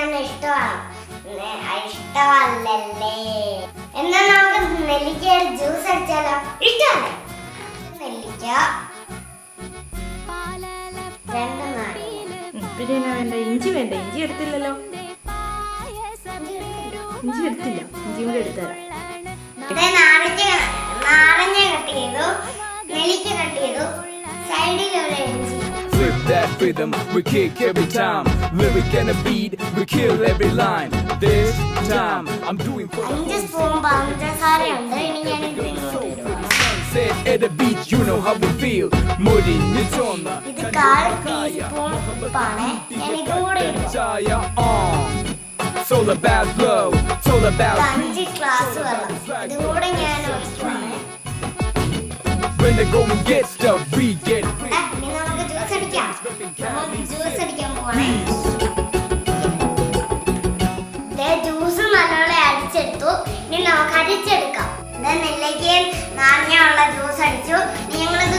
തിന്നാൻ ഇഷ്ടമാണ്. ഇഷ്ടമല്ലല്ലേ? എന്നാ നമുക്ക് നെല്ലിക്ക ജ്യൂസ് അടിച്ചാലോ? ഇഷ്ടമല്ല നെല്ലിക്ക. വേണ്ട? ഇഞ്ചി വേണ്ട? ഇഞ്ചി എടുത്തില്ലല്ലോ. ഇഞ്ചി എടുത്തില്ല. ഇഞ്ചി കൂടെ എടുത്തരാം rhythm, we kick every time. Lyric and a beat, we kill every line. This time, I'm doing for the അഞ്ച് സ്പൂൺ പഞ്ചസാരയുണ്ട് ഇനി ഞാൻ ഇത് Set at the beat, you know how we feel. Moody, it's on the ഇത് കാൽ teaspoon ഉപ്പാണ് ഞാൻ ഇതും കൂടെ ഇടും Jaya on. It's all about love, it's all ഇത് about അഞ്ച് ഗ്ലാസ് വെള്ളം ഇതും കൂടെ ഞാൻ ഒഴിക്കുവാണ് when the going gets tough, we get free. ദേ, ജ്യൂസ് നല്ലോണം അടിച്ചെടുത്തു ഇനി നമുക്ക് അടിച്ചെടുക്കാം ഇത് നാണ്യമുള്ള ജ്യൂസ് അടിച്ചു. കുടിച്ചു